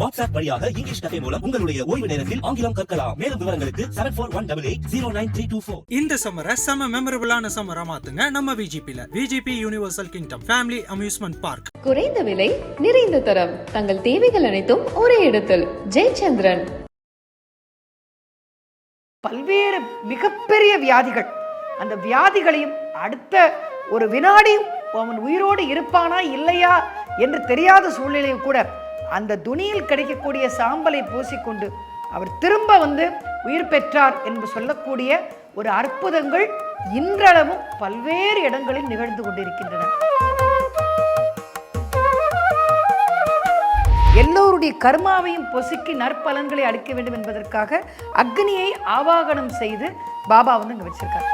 WhatsApp வழியாக English கதை மூலம் உங்களுடைய ஓய்வு நேரத்தில் ஆங்கிலம் கற்கலாம். மேலும் விவரங்களுக்கு seven four one double eight zero nine three two four இந்த சம்மரை செம மெமரபிளான சம்மரா மாத்துங்க நம்ம விஜிபில VGP universal kingdom family amusement park குறைந்த விலை நிறைந்த தரம். தங்கள் தேவைகள் அனைத்தும் ஒரே இடத்தில். ஜெயச்சந்திரன். பல்வேறு மிகப்பெரிய வியாதிகள். அந்த வியாதிகளையும் அடுத்த ஒரு வினாடியும் அவன் உயிரோடு இருப்பானா இல்லையா என்று தெரியாத சூழ்நிலையில் கூட அந்த துணியில் கிடைக்கக்கூடிய சாம்பலை பூசிக்கொண்டு அவர் திரும்ப வந்து உயிர் பெற்றார் என்று சொல்லக்கூடிய ஒரு அற்புதங்கள் இன்றளவும் பல்வேறு இடங்களில் நிகழ்ந்து கொண்டிருக்கின்றன. எல்லோருடைய கர்மாவையும் பொசுக்கி நற்பலன்களை அளிக்க வேண்டும் என்பதற்காக அக்னியை ஆவாகனம் செய்து பாபா வந்து இங்கே வச்சிருக்காரு.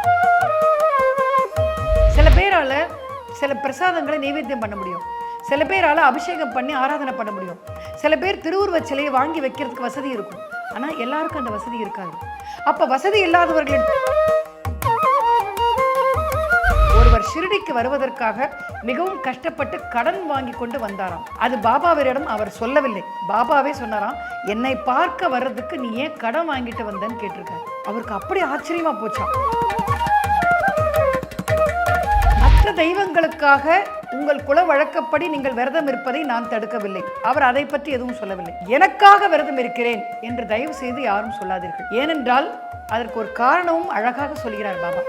சில பேரால் சில பிரசாதங்களை நைவேத்தியம் பண்ண முடியும். சில பேரால அபிஷேகம் பண்ணி ஆராதனை பண்ண முடியும். சில பேர் திருவுருவச் சிலையை வாங்கி வைக்கிறதுக்கு வசதி இருக்கும். ஆனா எல்லாருக்கும் அந்த வசதி இருக்காது. அப்ப வசதி இல்லாதவர்கள் ஒருவர் ஷிரடிக்கு வருவதற்காக மிகவும் கஷ்டப்பட்டு கடன் வாங்கி கொண்டு வந்தாராம். அது பாபாவரிடம் அவர் சொல்லவில்லை. பாபாவே சொன்னாராம் என்னை பார்க்க வர்றதுக்கு நீ ஏன் கடன் வாங்கிட்டு வந்தேன்னு கேட்டிருக்காரு. அவருக்கு அப்படி ஆச்சரியமா போச்சாம் மற்ற தெய்வங்களுக்காக உங்கள் குல வழக்கப்படி நீங்கள் விரதம் இருப்பதை நான் தடுக்கவில்லை. அவர் அதை பற்றி எதுவும் சொல்லவில்லை. எனக்காக விரதம் இருக்கிறேன் என்று தயவு செய்து யாரும் சொல்லாதீர்கள். ஏனென்றால் அதற்கு ஒரு காரணமும் அழகாக சொல்கிறார் பாபா.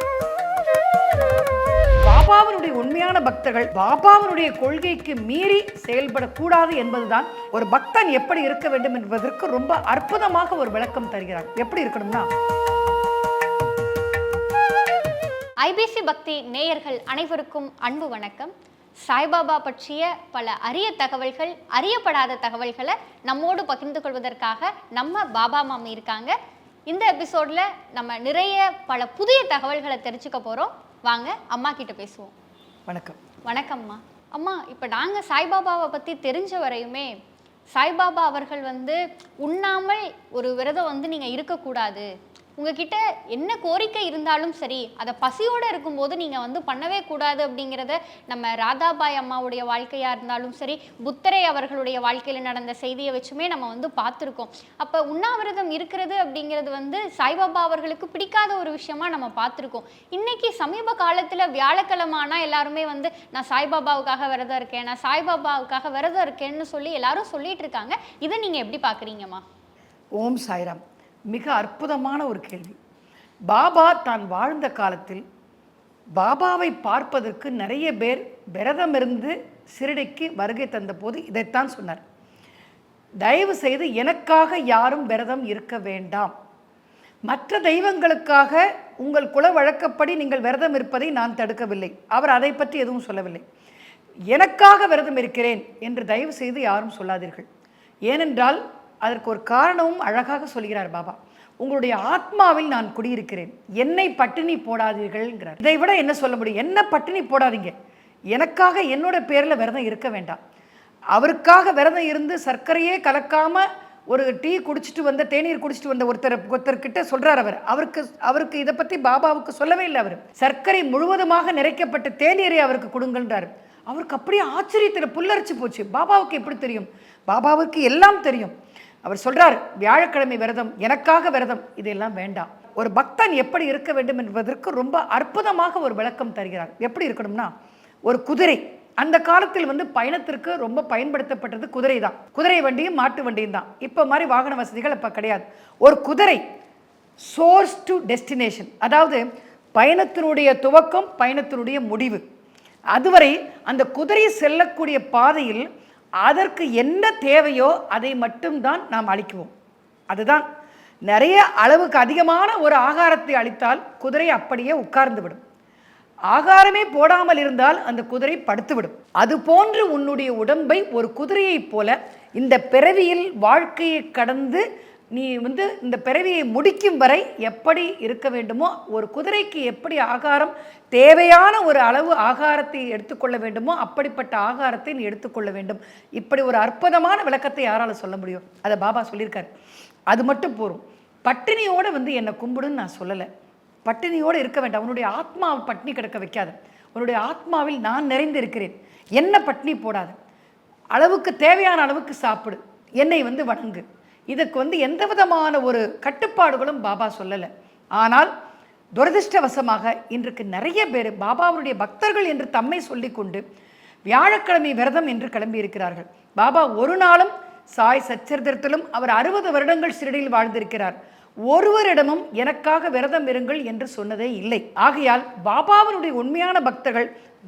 பாபாவினுடைய உண்மையான பக்தர்கள் பாபாவினுடைய கொள்கைக்கு மீறி செயல்படக்கூடாது என்பதுதான் ஒரு பக்தன் எப்படி இருக்க வேண்டும் என்பதற்கு ரொம்ப அற்புதமாக ஒரு விளக்கம் தருகிறார். எப்படி இருக்கணும்னா ஐபிசி பக்தி நேயர்கள் அனைவருக்கும் அன்பு வணக்கம். சாய்பாபா பற்றிய பல அரிய தகவல்கள் அறியப்படாத தகவல்களை நம்மோடு பகிர்ந்து கொள்வதற்காக நம்ம பாபா மாமி இருக்காங்க. இந்த எபிசோடில் நம்ம நிறைய பல புதிய தகவல்களை தெரிஞ்சுக்க போகிறோம் வாங்க அம்மா கிட்ட பேசுவோம். வணக்கம். வணக்கம்மா அம்மா. இப்போ நாங்கள் சாய்பாபாவை பற்றி தெரிஞ்ச வரையுமே சாய்பாபா அவர்கள் வந்து உண்ணாமல் ஒரு விரதம் வந்து நீங்கள் இருக்கக்கூடாது. உங்ககிட்ட என்ன கோரிக்கை இருந்தாலும் சரி அதை பசியோடு இருக்கும்போது நீங்கள் வந்து பண்ணவே கூடாது அப்படிங்கிறத நம்ம ராதாபாய் அம்மாவுடைய வாழ்க்கையாக இருந்தாலும் சரி புத்தரை அவர்களுடைய வாழ்க்கையில் நடந்த செய்தியை வச்சுமே நம்ம வந்து பார்த்துருக்கோம். அப்போ உண்ணாவிரதம் இருக்கிறது அப்படிங்கிறது வந்து சாய்பாபா அவர்களுக்கு பிடிக்காத ஒரு விஷயமா நம்ம பார்த்துருக்கோம். இன்னைக்கு சமீப காலத்தில் வியாழக்கிழமை ஆனால் எல்லாருமே வந்து நான் சாய்பாபாவுக்காக விரதம் இருக்கேன் நான் சாய்பாபாவுக்காக விரதம் இருக்கேன்னு சொல்லி எல்லாரும் சொல்லிட்டு இருக்காங்க. இதை நீங்கள் எப்படி பார்க்குறீங்கம்மா? ஓம் சாய்ராம். மிக அற்புதமான ஒரு கேள்வி. பாபா தான் வாழ்ந்த காலத்தில் பாபாவை பார்ப்பதற்கு நிறைய பேர் விரதமிருந்து சிறுடைக்கு வருகை தந்தபோது இதைத்தான் சொன்னார். தயவு செய்து எனக்காக யாரும் விரதம் இருக்க வேண்டாம். மற்ற தெய்வங்களுக்காக உங்கள் குல வழக்கப்படி நீங்கள் விரதம் இருப்பதை நான் தடுக்கவில்லை. அவர் அதை பற்றி எதுவும் சொல்லவில்லை. எனக்காக விரதம் இருக்கிறேன் என்று தயவு செய்து யாரும் சொல்லாதீர்கள். ஏனென்றால் அதற்கு ஒரு காரணமும் அழகாக சொல்கிறார் பாபா. உங்களுடைய ஆத்மாவில் நான் குடியிருக்கிறேன். என்னை பட்டினி போடாதீர்கள்ங்கிறார். இதை விட என்ன சொல்ல முடியும்? என்ன பட்டினி போடாதீங்க. எனக்காக என்னோட பேரில் விரதம் இருக்க வேண்டாம். அவருக்காக விரதம் இருந்து சர்க்கரையே கலக்காமல் ஒரு டீ குடிச்சிட்டு வந்த தேநீர் குடிச்சிட்டு வந்த ஒருத்தர் ஒருத்தர்கிட்ட சொல்கிறார் அவர். அவருக்கு அவருக்கு இதை பற்றி பாபாவுக்கு சொல்லவே இல்லை அவர். சர்க்கரை முழுவதுமாக நிறைக்கப்பட்ட தேநீரை அவருக்கு கொடுங்கன்றார். அவருக்கு அப்படியே ஆச்சரியத்தில் புல்லரிச்சு போச்சு. பாபாவுக்கு எப்படி தெரியும்? பாபாவுக்கு எல்லாம் தெரியும். அவர் சொல்கிறார் வியாழக்கிழமை விரதம் எனக்காக விரதம். இதெல்லாம் வேண்டாம். ஒரு பக்தன் எப்படி இருக்க வேண்டும் என்பதற்கு ரொம்ப அற்புதமாக ஒரு விளக்கம் தருகிறார். எப்படி இருக்கணும்னா ஒரு குதிரை. அந்த காலத்தில் வந்து பயணத்திற்கு ரொம்ப பயன்படுத்தப்பட்டது குதிரை தான். குதிரை வண்டியும் மாட்டு வண்டியும் தான். இப்போ மாதிரி வாகன வசதிகள் இப்போ கிடையாது. ஒரு குதிரை சோர்ஸ் டு டெஸ்டினேஷன் அதாவது பயணத்தினுடைய துவக்கம் பயணத்தினுடைய முடிவு. அதுவரை அந்த குதிரை செல்லக்கூடிய பாதையில் அதற்கு என்ன தேவையோ அதை மட்டும்தான் நாம் அளிக்குவோம். அதுதான். நிறைய அளவுக்கு அதிகமான ஒரு ஆகாரத்தை அளித்தால் குதிரை அப்படியே உட்கார்ந்து விடும் ஆகாரமே போடாமல் இருந்தால் அந்த குதிரை படுத்துவிடும். அது போன்று உன்னுடைய உடம்பை ஒரு குதிரையைப் போல இந்த பிறவியில் வாழ்க்கையை கடந்து நீ வந்து இந்த பிறவியை முடிக்கும் வரை எப்படி இருக்க வேண்டுமோ ஒரு குதிரைக்கு எப்படி ஆகாரம் தேவையான ஒரு அளவு ஆகாரத்தை எடுத்துக்கொள்ள வேண்டுமோ அப்படிப்பட்ட ஆகாரத்தை நீ எடுத்துக்கொள்ள வேண்டும். இப்படி ஒரு அற்புதமான விளக்கத்தை யாரால் சொல்ல முடியும்? அதை பாபா சொல்லியிருக்காரு. அது மட்டும் போகும் பட்டினியோடு வந்து என்னை கும்பிடுன்னு நான் சொல்லலை. பட்டினியோடு இருக்க வேண்டாம். உன்னுடைய ஆத்மாவை பட்டினி கிடக்க வைக்காத. உன்னுடைய ஆத்மாவில் நான் நிறைந்து இருக்கிறேன். என்ன பட்டினி போடாத. அளவுக்கு தேவையான அளவுக்கு சாப்பிடு. என்னை வந்து வணங்கு. இதுக்கு வந்து எந்த விதமான ஒரு கட்டுப்பாடுகளும் பாபா சொல்லலை. ஆனால் துரதிர்ஷ்டவசமாக இன்றைக்கு நிறைய பேர் பாபாவுடைய பக்தர்கள் என்று தம்மை சொல்லிக்கொண்டு வியாழக்கிழமை விரதம் என்று கிளம்பி இருக்கிறார்கள் பாபா ஒரு நாளும் சாய் சச்சரித்திரத்திலும் அவர் அறுபது வருடங்கள் சிறடியில் வாழ்ந்திருக்கிறார். ஒருவரிடமும் எனக்காக விரதம் இருங்கள் என்று சொன்னதே இல்லை. ஆகையால் பாபாவினுடைய உண்மையான பக்தர்கள்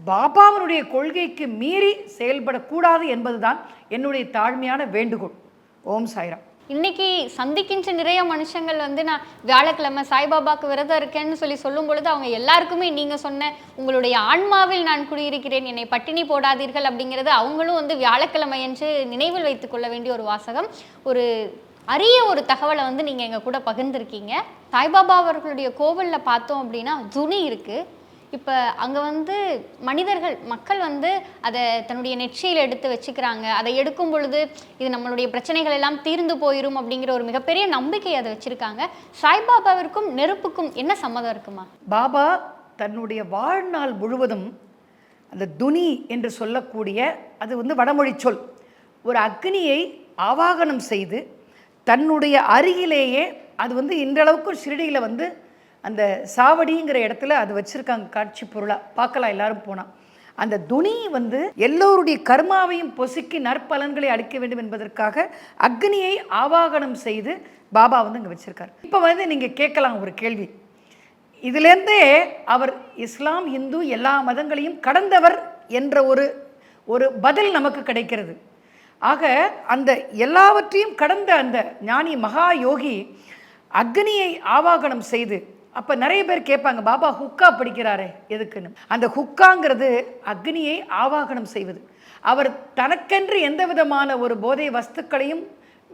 பாபாவினுடைய கொள்கைக்கு மீறி செயல்படக்கூடாது என்பதுதான் என்னுடைய தாழ்மையான வேண்டுகோள். ஓம் சாய்ராம். இன்னைக்கு சந்திக்கின்ற நிறைய மனுஷங்கள் வந்து நான் வியாழக்கிழமை சாய்பாபாக்கு விரதம் இருக்கேன்னு சொல்லி சொல்லும் பொழுது அவங்க எல்லாருக்குமே நீங்க சொன்ன உங்களுடைய ஆன்மாவில் நான் குடியிருக்கிறேன் என்னை பட்டினி போடாதீர்கள் அப்படிங்கிறது அவங்களும் வந்து வியாழக்கிழமை என்று நினைவில் வைத்துக் கொள்ள வேண்டிய ஒரு வாசகம். ஒரு அரிய ஒரு தகவலை வந்து நீங்க எங்க கூட பகிர்ந்திருக்கீங்க. சாய்பாபா அவர்களுடைய கோவிலில் பார்த்தோம் அப்படின்னா துணி இருக்கு. இப்போ அங்கே வந்து மனிதர்கள் மக்கள் வந்து அதை தன்னுடைய நெற்றியில் எடுத்து வச்சுக்கிறாங்க. அதை எடுக்கும் பொழுது இது நம்மளுடைய பிரச்சனைகள் எல்லாம் தீர்ந்து போயிடும் அப்படிங்கிற ஒரு மிகப்பெரிய நம்பிக்கை அதை வச்சுருக்காங்க. சாய்பாபாவிற்கும் நெருப்புக்கும் என்ன சம்மதம் இருக்குமா? பாபா தன்னுடைய வாழ்நாள் முழுவதும் அந்த துனி என்று சொல்லக்கூடிய அது வந்து வடமொழி சொல் ஒரு அக்னியை ஆவாகனம் செய்து தன்னுடைய அருகிலேயே அது வந்து இன்றளவுக்கு ஷிரடியில் வந்து அந்த சாவடிங்கிற இடத்துல அது வச்சுருக்காங்க காட்சி பொருளாக பார்க்கலாம் எல்லாரும் போனால் அந்த துணி வந்து எல்லோருடைய கர்மாவையும் பொசுக்கி நற்பலன்களை அளிக்க வேண்டும் என்பதற்காக அக்னியை ஆவாகனம் செய்து பாபா வந்து இங்கே வச்சுருக்கார். இப்போ வந்து நீங்கள் கேட்கலாம் ஒரு கேள்வி. இதுலேருந்தே அவர் இஸ்லாம் இந்து எல்லா மதங்களையும் கடந்தவர் என்ற ஒரு ஒரு பதில் நமக்கு கிடைக்கிறது. ஆக அந்த எல்லாவற்றையும் கடந்த அந்த ஞானி மகா யோகி அக்னியை ஆவாகனம் செய்து அப்போ நிறைய பேர் கேட்பாங்க பாபா ஹுக்கா படிக்கிறாரே எதுக்குன்னு? அந்த ஹுக்காங்கிறது அக்னியை ஆவாகனம் செய்வது. அவர் தனக்கென்று எந்த விதமான ஒரு போதை வஸ்துக்களையும்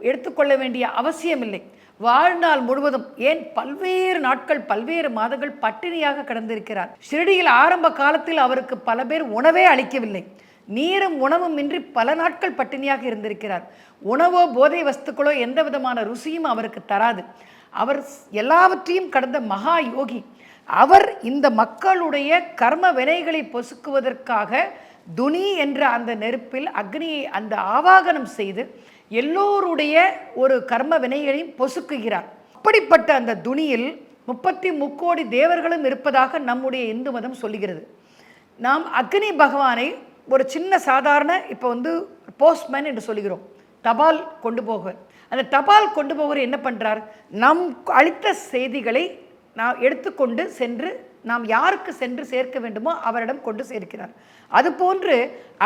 எடுத்துக்கொள்ள வேண்டிய அவசியமில்லை. வாழ்நாள் முழுவதும் ஏன் பல்வேறு நாட்கள் பல்வேறு மாதங்கள் பட்டினியாக கடந்திருக்கிறார். ஷிரடியில் ஆரம்ப காலத்தில் அவருக்கு பல பேர் உணவே அளிக்கவில்லை. நீரும் உணவும் இன்றி பல நாட்கள் பட்டினியாக இருந்திருக்கிறார். உணவோ போதை வஸ்துக்களோ எந்த விதமான ருசியும் அவருக்கு தராது. அவர் எல்லாவற்றையும் கடந்த மகா யோகி அவர் இந்த மக்களுடைய கர்ம வினைகளை பொசுக்குவதற்காக துனி என்ற அந்த நெருப்பில் அக்னியை அந்த ஆவாகனம் செய்து எல்லோருடைய ஒரு கர்ம வினைகளையும் பொசுக்குகிறார். அப்படிப்பட்ட அந்த துணியில் முப்பத்தி முக்கோடி தேவர்களும் இருப்பதாக நம்முடைய இந்து மதம் சொல்லுகிறது. நாம் அக்னி பகவானை ஒரு சின்ன சாதாரண இப்போ வந்து போஸ்ட்மேன் என்று சொல்லுகிறோம். தபால் கொண்டு போக. அந்த தபால் கொண்டு போவர் என்ன பண்ணுறார் நம் அளித்த செய்திகளை நாம் எடுத்துக்கொண்டு சென்று நாம் யாருக்கு சென்று சேர்க்க வேண்டுமோ அவரிடம் கொண்டு சேர்க்கிறார். அதுபோன்று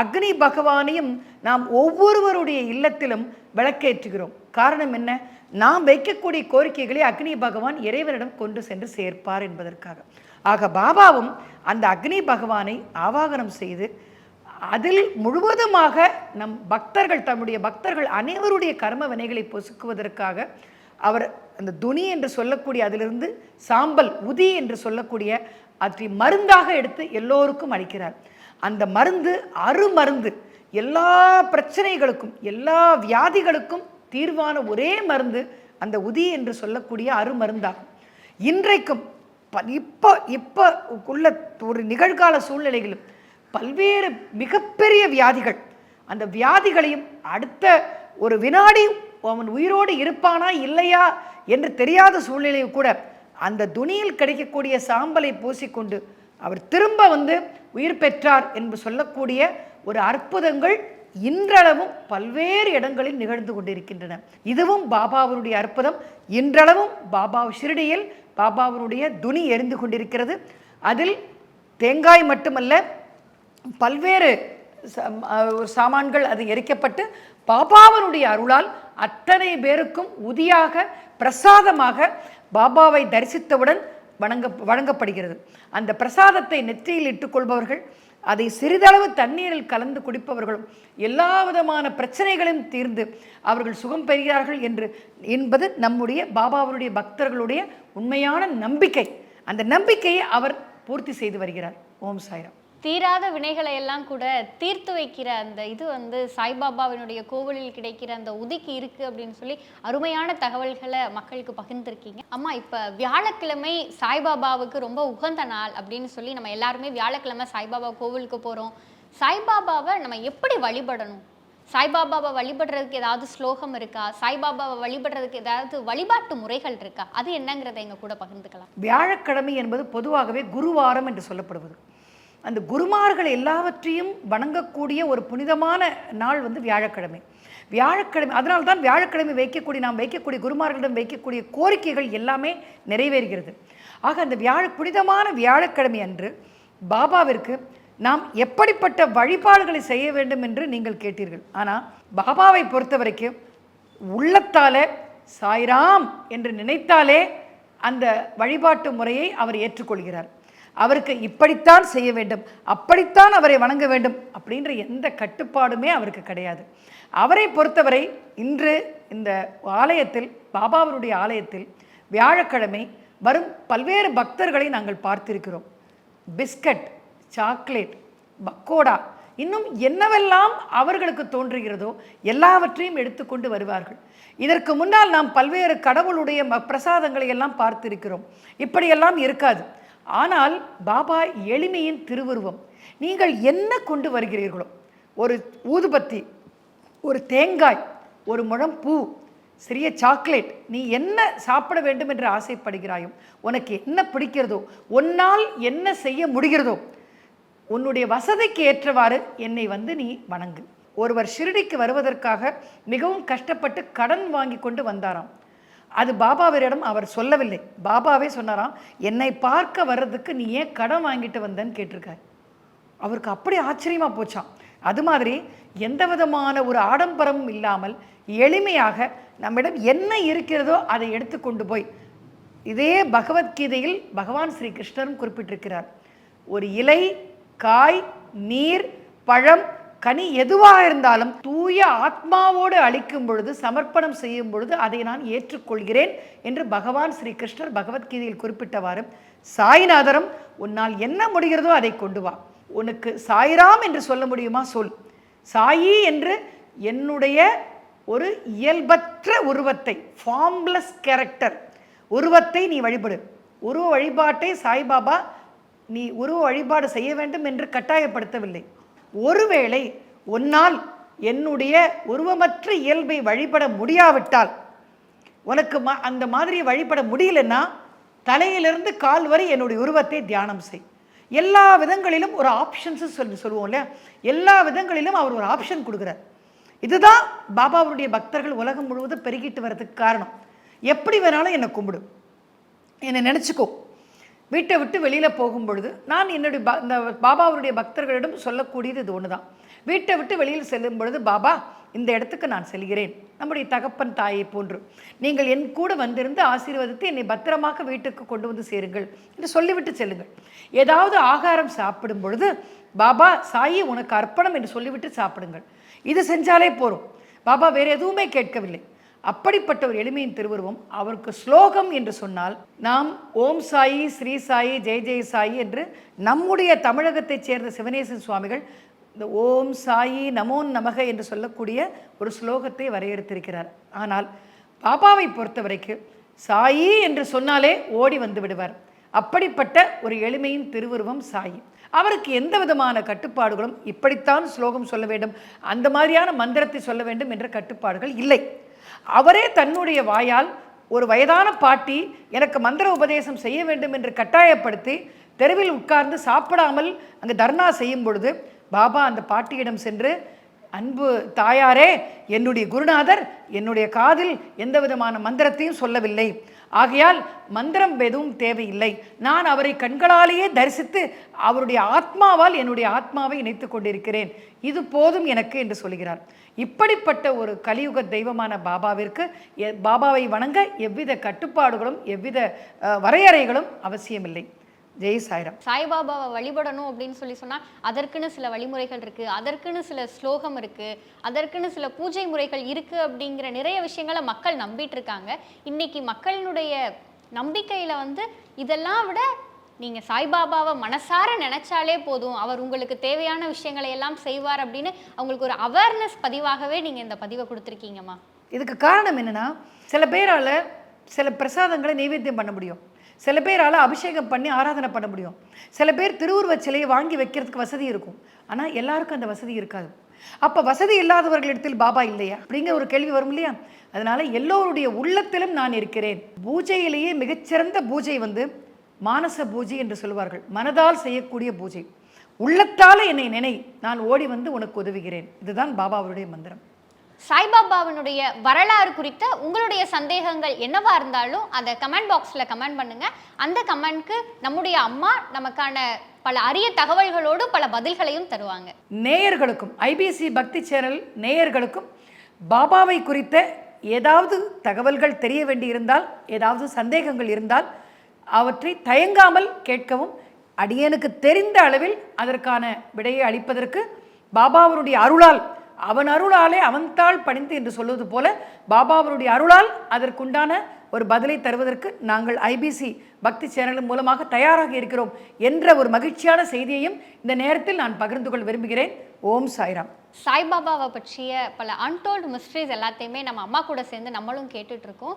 அக்னி பகவானையும் நாம் ஒவ்வொருவருடைய இல்லத்திலும் விளக்கேற்றுகிறோம். காரணம் என்ன? நாம் வைக்கக்கூடிய கோரிக்கைகளை அக்னி பகவான் இறைவனிடம் கொண்டு சென்று சேர்ப்பார் என்பதற்காக. ஆக பாபாவும் அந்த அக்னி பகவானை ஆவாகனம் செய்து அதில் முழுவதுமாக நம் பக்தர்கள் தம்முடைய பக்தர்கள் அனைவருடைய கர்ம வினைகளை பொசுக்குவதற்காக அவர் அந்த துணி என்று சொல்லக்கூடிய அதிலிருந்து சாம்பல் உதி என்று சொல்லக்கூடிய அதை மருந்தாக எடுத்து எல்லோருக்கும் அளிக்கிறார். அந்த மருந்து அருமருந்து எல்லா பிரச்சனைகளுக்கும் எல்லா வியாதிகளுக்கும் தீர்வான ஒரே மருந்து அந்த உதி என்று சொல்லக்கூடிய அருமருந்தாகும். இன்றைக்கும் ப- இப்போ இப்போ உள்ள ஒரு நிகழ்கால சூழ்நிலைகளும் பல்வேறு மிகப்பெரிய வியாதிகள். அந்த வியாதிகளையும் அடுத்த ஒரு வினாடி அவன் உயிரோடு இருப்பானா இல்லையா என்று தெரியாத சூழ்நிலையில் கூட அந்த துணியில் கிடைக்கக்கூடிய சாம்பலை பூசிக்கொண்டு அவர் திரும்ப வந்து உயிர் பெற்றார் என்று சொல்லக்கூடிய ஒரு அற்புதங்கள் இன்றளவும் பல்வேறு இடங்களில் நிகழ்ந்து கொண்டிருக்கின்றன. இதுவும் பாபாவினுடைய அற்புதம். இன்றளவும் பாபா ஷிரடியில் பாபாவினுடைய துணி எரிந்து கொண்டிருக்கிறது. அதில் தேங்காய் மட்டுமல்ல பல்வேறு ஒரு சாமான்கள் அது எரிக்கப்பட்டு பாபாவனுடைய அருளால் அத்தனை பேருக்கும் உதியாக பிரசாதமாக பாபாவை தரிசித்தவுடன் வணங்க வழங்கப்படுகிறது. அந்த பிரசாதத்தை நெற்றியில் இட்டுக்கொள்பவர்கள் அதை சிறிதளவு தண்ணீரில் கலந்து குடிப்பவர்களும் எல்லா விதமான பிரச்சனைகளையும் தீர்ந்து அவர்கள் சுகம் பெறுகிறார்கள் என்று என்பது நம்முடைய பாபாவருடைய பக்தர்களுடைய உண்மையான நம்பிக்கை. அந்த நம்பிக்கையை அவர் பூர்த்தி செய்து வருகிறார். ஓம் சாய்ராம். தீராத வினைகளை எல்லாம் கூட தீர்த்து வைக்கிற அந்த இது வந்து சாய்பாபாவினுடைய கோவிலில் கிடைக்கிற அந்த உதிக்கு இருக்கு அப்படின்னு சொல்லி அருமையான தகவல்களை மக்களுக்கு பகிர்ந்திருக்கீங்க. அம்மா இப்ப வியாழக்கிழமை சாய்பாபாவுக்கு ரொம்ப உகந்த நாள் அப்படின்னு சொல்லி நம்ம எல்லாருமே வியாழக்கிழமை சாய்பாபா கோவிலுக்கு போறோம். சாய்பாபாவை நம்ம எப்படி வழிபடணும்? சாய்பாபாவை வழிபடுறதுக்கு ஏதாவது ஸ்லோகம் இருக்கா? சாய்பாபாவை வழிபடுறதுக்கு ஏதாவது வழிபாட்டு முறைகள் இருக்கா? அது என்னங்கிறத எங்க கூட பகிர்ந்துக்கலாம். வியாழக்கிழமை என்பது பொதுவாகவே குருவாரம் என்று சொல்லப்படுவது. அந்த குருமார்கள் எல்லாவற்றையும் வணங்கக்கூடிய ஒரு புனிதமான நாள் வந்து வியாழக்கிழமை. வியாழக்கிழமை அதனால தான் வியாழக்கிழமை வைக்கக்கூடிய நாம் வைக்கக்கூடிய குருமார்களிடம் வைக்கக்கூடிய கோரிக்கைகள் எல்லாமே நிறைவேறுகிறது. ஆக அந்த வியாழ புனிதமான வியாழக்கிழமை அன்று பாபாவிற்கு நாம் எப்படிப்பட்ட வழிபாடுகளை செய்ய வேண்டும் என்று நீங்கள் கேட்டீர்கள். ஆனால் பாபாவை பொறுத்த வரைக்கும் உள்ளத்தாலே சாய்ராம் என்று நினைத்தாலே அந்த வழிபாட்டு முறையை அவர் ஏற்றுக்கொள்கிறார். அவருக்கு இப்படித்தான் செய்ய வேண்டும் அப்படித்தான் அவரை வணங்க வேண்டும் அப்படின்ற எந்த கட்டுப்பாடுமே அவருக்கு கிடையாது. அவரை பொறுத்தவரை இன்று இந்த ஆலயத்தில் பாபாவருடைய ஆலயத்தில் வியாழக்கிழமை வரும் பல்வேறு பக்தர்களை நாங்கள் பார்த்திருக்கிறோம். பிஸ்கட் சாக்லேட் பக்கோடா இன்னும் என்னவெல்லாம் அவர்களுக்கு தோன்றுகிறதோ எல்லாவற்றையும் எடுத்துக்கொண்டு வருவார்கள். இதற்கு முன்னால் நாம் பல்வேறு கடவுளுடைய ம- பிரசாதங்களை எல்லாம் பார்த்திருக்கிறோம். இப்படியெல்லாம் இருக்காது. ஆனால் பாபா எளிமையின் திருவுருவம். நீங்கள் என்ன கொண்டு வருகிறீர்களோ ஒரு ஊதுபத்தி ஒரு தேங்காய் ஒரு முழம் பூ சிறிய சாக்லேட் நீ என்ன சாப்பிட வேண்டும் என்று ஆசைப்படுகிறாயோ உனக்கு என்ன பிடிக்கிறதோ உன்னால் என்ன செய்ய முடிகிறதோ உன்னுடைய வசதிக்கு ஏற்றவாறு என்னை வந்து நீ வணங்கு. ஒருவர் ஷிரடிக்கு வருவதற்காக மிகவும் கஷ்டப்பட்டு கடன் வாங்கி கொண்டு வந்தாராம். அது பாபாவரிடம் அவர் சொல்லவில்லை. பாபாவே சொன்னாராம் என்னை பார்க்க வர்றதுக்கு நீ ஏன் கடன் வாங்கிட்டு வந்தேன்னு கேட்டிருக்காரு அவருக்கு அப்படி ஆச்சரியமாக போச்சாம். அது மாதிரி எந்த விதமான ஒரு ஆடம்பரமும் இல்லாமல் எளிமையாக நம்மிடம் என்ன இருக்கிறதோ அதை எடுத்து கொண்டு போய் இதே பகவத்கீதையில் பகவான் ஸ்ரீ கிருஷ்ணரும் குறிப்பிட்டிருக்கிறார். ஒரு இலை காய் நீர் பழம் கனி எதுவாக இருந்தாலும் தூய ஆத்மாவோடு அளிக்கும் பொழுது சமர்ப்பணம் செய்யும் பொழுது அதை நான் ஏற்றுக்கொள்கிறேன் என்று பகவான் ஸ்ரீ கிருஷ்ணர் பகவத்கீதையில் குறிப்பிட்டவாறு சாய்நாதரம் உன்னால் என்ன முடிகிறதோ அதை கொண்டு வா. உனக்கு சாய்ராம் என்று சொல்ல முடியுமா? சொல். சாயி என்று என்னுடைய ஒரு இயல்பற்ற உருவத்தை ஃபார்ம்லெஸ் கேரக்டர் உருவத்தை நீ வழிபடு. உருவ வழிபாட்டை சாய்பாபா நீ உருவ வழிபாடு செய்ய வேண்டும் என்று கட்டாயப்படுத்தவில்லை. ஒருவேளை உன்னால் என்னுடைய உருவமற்ற இயல்பை வழிபட முடியாவிட்டால் உனக்கு மா அந்த மாதிரி வழிபட முடியலன்னா தலையிலிருந்து கால் வரை என்னுடைய உருவத்தை தியானம் செய். எல்லா விதங்களிலும் ஒரு ஆப்ஷன்ஸு சொல்லி சொல்லுவோம் இல்லையா? எல்லா விதங்களிலும் அவர் ஒரு ஆப்ஷன் கொடுக்குறார். இதுதான் பாபாவுடைய பக்தர்கள் உலகம் முழுவதும் பெருகிட்டு வர்றதுக்கு காரணம். எப்படி வேணாலும் என்னை கும்பிடு. என்னை நினச்சிக்கோ. வீட்டை விட்டு வெளியில் போகும் பொழுது நான் என்னுடைய ப இந்த பாபாவுடைய பக்தர்களிடம் சொல்லக்கூடியது இது ஒன்று தான் வீட்டை விட்டு வெளியில் செல்லும் பொழுது பாபா இந்த இடத்துக்கு நான் செல்கிறேன். நம்முடைய தகப்பன் தாயை போன்று. நீங்கள் என் கூட வந்திருந்து ஆசீர்வதித்து என்னை பத்திரமாக வீட்டுக்கு கொண்டு வந்து சேருங்கள் என்று சொல்லிவிட்டு செல்லுங்கள். ஏதாவது ஆகாரம் சாப்பிடும் பொழுது பாபா சாயி உனக்கு அர்ப்பணம் என்று சொல்லிவிட்டு சாப்பிடுங்கள். இது செஞ்சாலே போதும் பாபா வேறு எதுவுமே கேட்கவில்லை. அப்படிப்பட்ட ஒரு எளிமையின் திருவுருவம் அவருக்கு ஸ்லோகம் என்று சொன்னால் நாம் ஓம் சாயி ஸ்ரீ சாயி ஜெய் ஜெய் சாயி என்று நம்முடைய தமிழகத்தைச் சேர்ந்த சிவனேசன் சுவாமிகள் இந்த ஓம் சாயி நமோ நமக என்று சொல்லக்கூடிய ஒரு ஸ்லோகத்தை வரையறுத்திருக்கிறார். ஆனால் பாபாவை பொறுத்த வரைக்கும் சாயி என்று சொன்னாலே ஓடி வந்து விடுவார். அப்படிப்பட்ட ஒரு எளிமையின் திருவுருவம் சாயி. அவருக்கு எந்த விதமான கட்டுப்பாடுகளும் இப்படித்தான் ஸ்லோகம் சொல்ல வேண்டும் அந்த மாதிரியான மந்திரத்தை சொல்ல வேண்டும் என்ற கட்டுப்பாடுகள் இல்லை. அவரே தன்னுடைய வாயால் ஒரு வயதான பாட்டி எனக்கு மந்திர உபதேசம் செய்ய வேண்டும் என்று கட்டாயப்படுத்தி தெருவில் உட்கார்ந்து சாப்பிடாமல் அங்கு தர்ணா செய்யும் பொழுது பாபா அந்த பாட்டியிடம் சென்று அன்பு தாயாரே என்னுடைய குருநாதர் என்னுடைய காதில் எந்த விதமான மந்திரத்தையும் சொல்லவில்லை. ஆகையால் மந்திரம் எதுவும் தேவையில்லை. நான் அவரை கண்களாலேயே தரிசித்து அவருடைய ஆத்மாவால் என்னுடைய ஆத்மாவை இணைத்து கொண்டிருக்கிறேன். இது போதும் எனக்கு என்று சொல்கிறார். இப்படிப்பட்ட ஒரு கலியுக தெய்வமான பாபாவிற்கு எ- பாபாவை வணங்க எவ்வித கட்டுப்பாடுகளும் எவ்வித வரையறைகளும் அவசியமில்லை. ஜெய் சாய்ராம். சாய்பாபாவை வழிபடணும் அப்படின்னு சொல்லி சொன்னா அதற்குன்னு சில வழிமுறைகள் இருக்கு அதற்குன்னு சில ஸ்லோகம் இருக்கு அதற்குன்னு சில பூஜை முறைகள் இருக்கு அப்படிங்கிற நிறைய விஷயங்களை மக்கள் நம்பிட்டு இருக்காங்க. இன்னைக்கு மக்களினுடைய நம்பிக்கையில வந்து இதெல்லாம் விட நீங்க சாய்பாபாவை மனசார நினைச்சாலே போதும். அவர் உங்களுக்கு தேவையான விஷயங்களை எல்லாம் செய்வார் அப்படின்னு அவங்களுக்கு ஒரு அவேர்னஸ் பதிவாகவே நீங்க இந்த பதிவை கொடுத்துருக்கீங்கம்மா. இதுக்கு காரணம் என்னன்னா சில பேரால சில பிரசாதங்களை நைவேத்தியம் பண்ண முடியும். சில பேரால் அபிஷேகம் பண்ணி ஆராதனை பண்ண முடியும். சில பேர் திருவுருவச் சிலையை வாங்கி வைக்கிறதுக்கு வசதி இருக்கும். ஆனால் எல்லாருக்கும் அந்த வசதி இருக்காது. அப்போ வசதி இல்லாதவர்களிடத்தில் பாபா இல்லையா? அப்படிங்கிற ஒரு கேள்வி வரும் இல்லையா? அதனால எல்லோருடைய உள்ளத்திலும் நான் இருக்கிறேன். பூஜையிலேயே மிகச்சிறந்த பூஜை வந்து மானச பூஜை என்று சொல்வார்கள். மனதால் செய்யக்கூடிய பூஜை. உள்ளத்தால் என்னை நினை. நான் ஓடி வந்து உனக்கு உதவுகிறேன். இதுதான் பாபா அவருடைய மந்திரம். சாய்பாபாவினுடைய வரலாறு குறித்த உங்களுடைய சந்தேகங்கள் என்னவா இருந்தாலும் அதை கமெண்ட் பாக்ஸில் கமெண்ட் பண்ணுங்க. அந்த கமெண்ட்க்கு நம்முடைய அம்மா நமக்கான பல அரிய தகவல்களோடு பல பதில்களையும் தருவாங்க. நேயர்களுக்கும் ஐபிசி பக்தி சேனல் நேயர்களுக்கும் பாபாவை குறித்த ஏதாவது தகவல்கள் தெரிய வேண்டியிருந்தால் ஏதாவது சந்தேகங்கள் இருந்தால் அவற்றை தயங்காமல் கேட்கவும் அடியனுக்கு தெரிந்த அளவில் அதற்கான விடையை அளிப்பதற்கு பாபாவனுடைய அருளால் அவன் அருளாலே அவன்தாள் பணிந்து என்று சொல்வது போல பாபாவனுடைய அருளால் அதற்குண்டான ஒரு பதிலை தருவதற்கு நாங்கள் ஐபிசி பக்தி சேனல் மூலமாக தயாராக இருக்கிறோம் என்ற ஒரு மகிழ்ச்சியான செய்தியையும் இந்த நேரத்தில் நான் பகிர்ந்து கொள்ள விரும்புகிறேன். ஓம் சாய்ராம். சாய்பாபாவை பற்றிய பல அன்டோல்டு மிஸ்ட்ரிஸ் எல்லாத்தையுமே நம்ம அம்மா கூட சேர்ந்து நம்மளும் கேட்டுட்ருக்கோம்.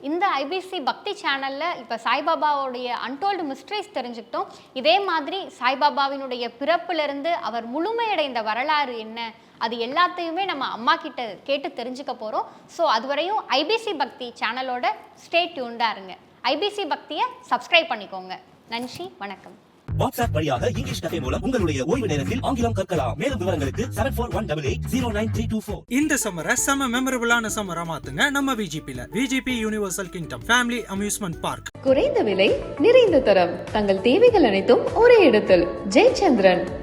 இந்த ஐபிசி பக்தி சேனலில் இப்போ சாய்பாபாவுடைய அன்டோல்டு மிஸ்ட்ரிஸ் தெரிஞ்சுக்கிட்டோம். இதே மாதிரி சாய்பாபாவினுடைய பிறப்பிலிருந்து அவர் முழுமையடைந்த வரலாறு என்ன? அது எல்லாத்தையுமே நம்ம அம்மா கிட்ட கேட்டு தெரிஞ்சுக்க போகிறோம் ஸோ அதுவரையும் ஐபிசி பக்தி சேனலோட ஸ்டே டியூன்டாக இருங்க. ஐபிசி பக்தியை சப்ஸ்கிரைப் பண்ணிக்கோங்க. நன்றி வணக்கம். வாட்ஸ்அப் வழியாக இங்கிலீஷ் கதை மூலம் உங்களுடைய ஓய்வு நேரத்தில் ஆங்கிலம் கற்கலாம். மேலும் விவரங்களுக்கு seven four one double eight zero nine three two four இந்த சம்மரை செம மெமரபிளான சம்மரா மாத்துங்க நம்ம விஜிபில VGP universal kingdom family amusement park குறைந்த விலை நிறைந்த தரம். தங்கள் தேவைகள் அனைத்தும் ஒரே இடத்தில். ஜெயச்சந்திரன்.